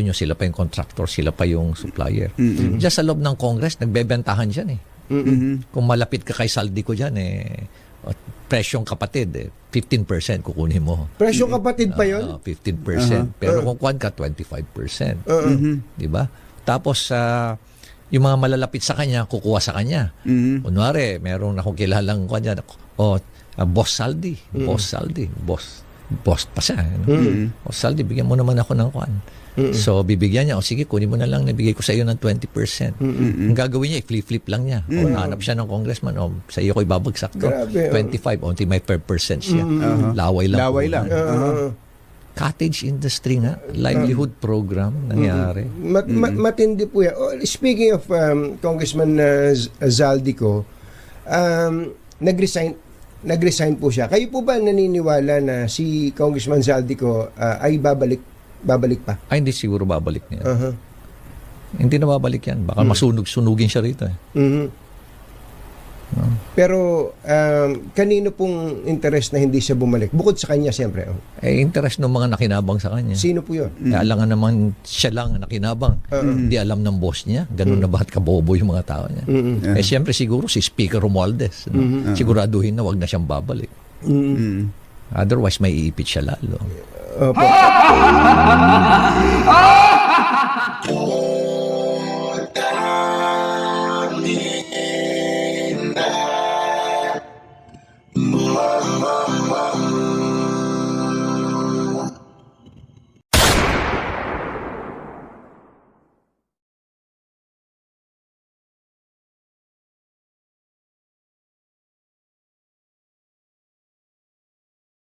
nyo, sila pa yung contractor, sila pa yung supplier. Diyan sa loob ng Congress, nagbebentahan dyan eh. Kung malapit ka kay saldi ko dyan eh, at presyong kapatid eh, 15% kukunin mo. Presyo kapatid pa yon? Ah, 15%. Pero kung kuhan ka, 25%. Di ba? Tapos, ah, yung mga malalapit sa kanya, kukuha sa kanya. Kunwari, meron akong kilalang kuhan dyan, oh, ah, Boss Saldi. Boss Saldi. Boss. Boss pa siya. Ano? Boss Saldi, bigyan mo naman ako ng kuhan. So, bibigyan niya, o sige, kunin mo na lang, nabigay ko sa iyo ng 20%. Ang gagawin niya, i-flip-flip lang niya. O, nahanap siya ng congressman, o, sa iyo ko ibabagsak to. Grabe, oh. 25, o, may per percent siya. Laway lang. Laway lang. Uh, Cottage industry nga, livelihood program nangyari. mat- ma- matindi po yan. Oh, speaking of um, Congressman uh, Zaldico, um, nag-resign nag-resign po siya. Kayo po ba naniniwala na si Congressman Zaldico uh, ay babalik babalik pa? Ay, hindi siguro babalik niya. Uh-huh. Hindi na babalik yan. Baka masunog-sunugin siya rito. Eh. Mhm. Pero um, kanino pong interest na hindi siya bumalik? Bukod sa kanya siyempre. oh. eh, interest ng mga nakinabang sa kanya. Sino po 'yon? Eh, alangan naman siya lang ang nakinabang. Hindi alam ng boss niya. Ganun na ba't kabobo yung mga tao niya. Mm-mm. Eh, siyempre siguro si Speaker Romualdez. No? Siguraduhin na wag na siyang babalik. Mm-mm. Otherwise, may iipit siya lalo. Opo.